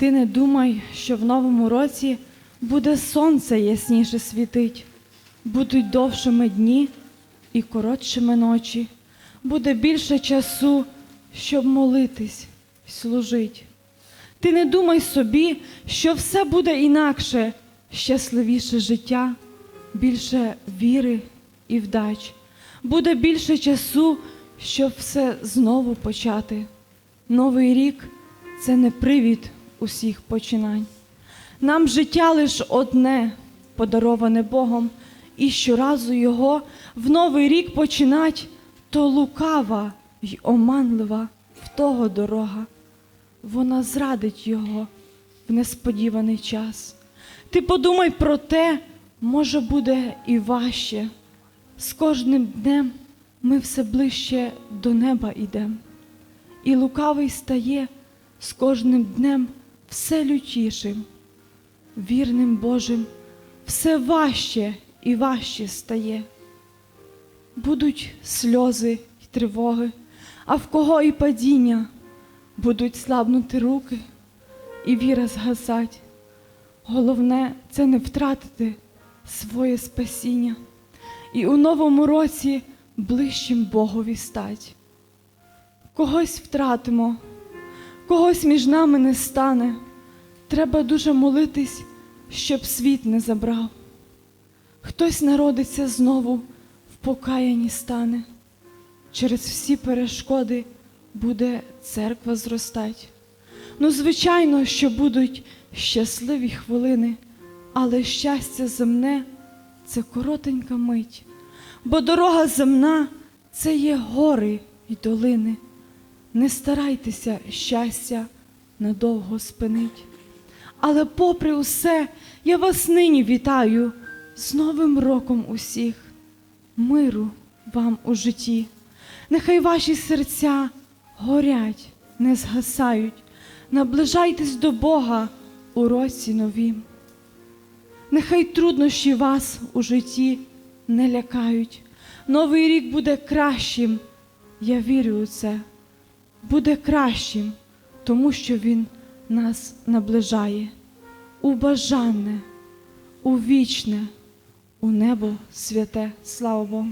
Ти не думай, що в новому році буде сонце ясніше світить, будуть довшими дні і коротшими ночі, буде більше часу, щоб молитись і служить. Ти не думай собі, що все буде інакше, щасливіше життя, більше віри і вдач. Буде більше часу, щоб все знову почати. Новий рік це не привід усіх починань. Нам життя лиш одне, подароване Богом, і щоразу його в новий рік починать, то лукава й оманлива в того дорога. Вона зрадить його в несподіваний час. Ти подумай про те, може буде і важче. З кожним днем ми все ближче до неба йдем. І лукавий стає з кожним днем все лютішим, вірним Божим, все важче і важче стає. Будуть сльози й тривоги, а в кого і падіння, будуть слабнути руки і віра згасать. Головне це не втратити своє спасіння і у новому році ближчим Богові стать. Когось втратимо, когось між нами не стане. Треба дуже молитись, щоб світ не забрав. Хтось народиться знову в покаянні стане. Через всі перешкоди буде церква зростать. Ну, звичайно, що будуть щасливі хвилини, але щастя земне це коротенька мить, бо дорога земна це є гори й долини. Не старайтеся щастя надовго спинить. Але попри усе, я вас нині вітаю з Новим роком усіх, миру вам у житті. Нехай ваші серця горять, не згасають, наближайтесь до Бога у році новім. Нехай труднощі вас у житті не лякають. Новий рік буде кращим, я вірю у це. Буде кращим, тому що Він нас наближає у бажане, у вічне, у небо святе. Слава Богу.